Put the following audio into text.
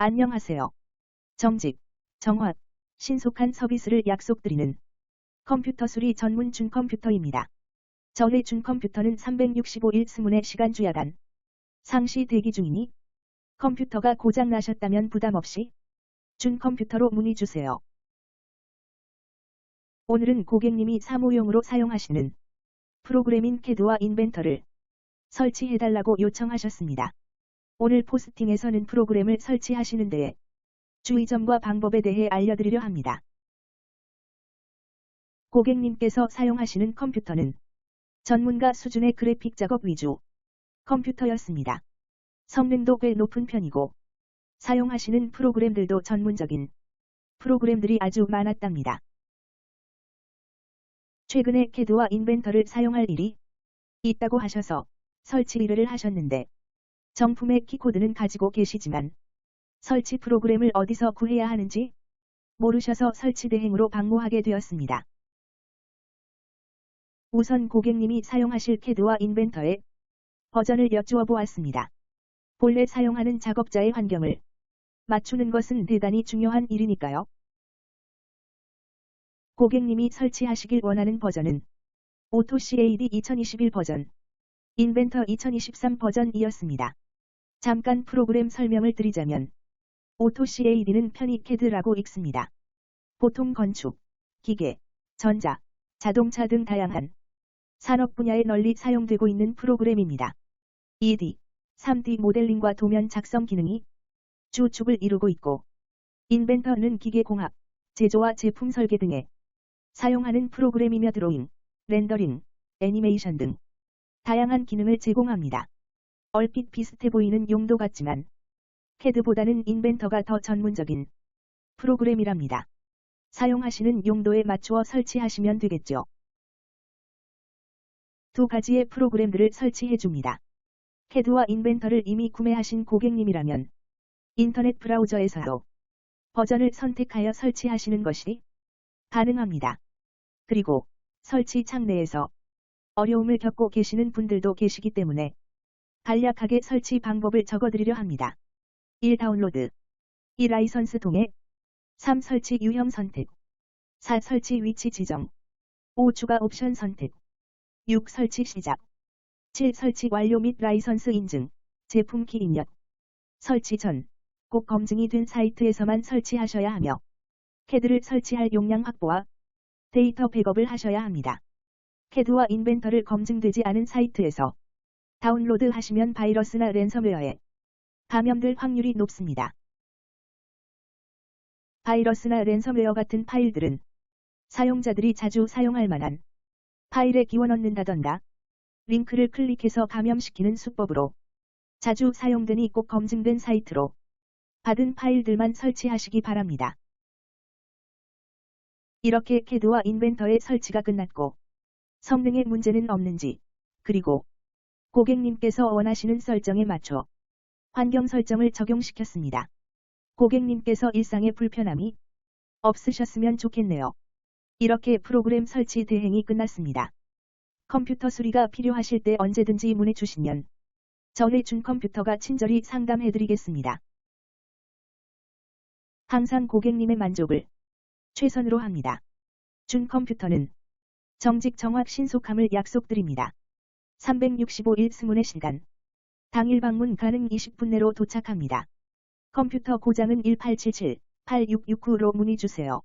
안녕하세요. 정직, 정확, 신속한 서비스를 약속드리는 컴퓨터 수리 전문 준컴퓨터입니다. 저의 준컴퓨터는 365일 스문의 시간 주야간 상시 대기 중이니 컴퓨터가 고장 나셨다면 부담 없이 준컴퓨터로 문의 주세요. 오늘은 고객님이 사무용으로 사용하시는 프로그래밍 캐드와 인벤터를 설치해달라고 요청하셨습니다. 오늘 포스팅에서는 프로그램을 설치하시는 데에 주의점과 방법에 대해 알려드리려 합니다. 고객님께서 사용하시는 컴퓨터는 전문가 수준의 그래픽 작업 위주 컴퓨터였습니다. 성능도 꽤 높은 편이고 사용하시는 프로그램들도 전문적인 프로그램들이 아주 많았답니다. 최근에 캐드와 인벤터를 사용할 일이 있다고 하셔서 설치 의뢰를 하셨는데 정품의 키코드는 가지고 계시지만 설치 프로그램을 어디서 구해야 하는지 모르셔서 설치 대행으로 방문하게 되었습니다. 우선 고객님이 사용하실 캐드와 인벤터의 버전을 여쭈어 보았습니다. 본래 사용하는 작업자의 환경을 맞추는 것은 대단히 중요한 일이니까요. 고객님이 설치하시길 원하는 버전은 오토CAD 2021 버전, 인벤터 2023 버전이었습니다. 잠깐 프로그램 설명을 드리자면 오토CAD는 편히 CAD라고 읽습니다. 보통 건축, 기계, 전자, 자동차 등 다양한 산업 분야에 널리 사용되고 있는 프로그램입니다. ED, 3D 모델링과 도면 작성 기능이 주축을 이루고 있고 인벤터는 기계공학, 제조와 제품 설계 등에 사용하는 프로그램이며 드로잉, 렌더링, 애니메이션 등 다양한 기능을 제공합니다. 얼핏 비슷해 보이는 용도 같지만 캐드보다는 인벤터가 더 전문적인 프로그램이랍니다. 사용하시는 용도에 맞추어 설치하시면 되겠죠. 두 가지의 프로그램들을 설치해 줍니다. 캐드와 인벤터를 이미 구매하신 고객님이라면 인터넷 브라우저에서도 버전을 선택하여 설치하시는 것이 가능합니다. 그리고 설치 창 내에서 어려움을 겪고 계시는 분들도 계시기 때문에 간략하게 설치 방법을 적어드리려 합니다. 1. 다운로드 2. 라이선스 동의 3. 설치 유형 선택 4. 설치 위치 지정 5. 추가 옵션 선택 6. 설치 시작 7. 설치 완료 및 라이선스 인증 제품 키 입력 설치 전 꼭 검증이 된 사이트에서만 설치하셔야 하며 캐드를 설치할 용량 확보와 데이터 백업을 하셔야 합니다. 캐드와 인벤터를 검증되지 않은 사이트에서 다운로드 하시면 바이러스나 랜섬웨어에 감염될 확률이 높습니다. 바이러스나 랜섬웨어 같은 파일들은 사용자들이 자주 사용할 만한 파일에 기원 얻는다던가 링크를 클릭해서 감염시키는 수법으로 자주 사용되니 꼭 검증된 사이트로 받은 파일들만 설치하시기 바랍니다. 이렇게 캐드와 인벤터의 설치가 끝났고 성능에 문제는 없는지 그리고 고객님께서 원하시는 설정에 맞춰 환경 설정을 적용시켰습니다. 고객님께서 일상의 불편함이 없으셨으면 좋겠네요. 이렇게 프로그램 설치 대행이 끝났습니다. 컴퓨터 수리가 필요하실 때 언제든지 문의 주시면 저의 준 컴퓨터가 친절히 상담해드리겠습니다. 항상 고객님의 만족을 최선으로 합니다. 준 컴퓨터는 정직 정확 신속함을 약속드립니다. 365일 스문의 시간. 당일 방문 가능 20분 내로 도착합니다. 컴퓨터 고장은 1877-8669로 문의 주세요.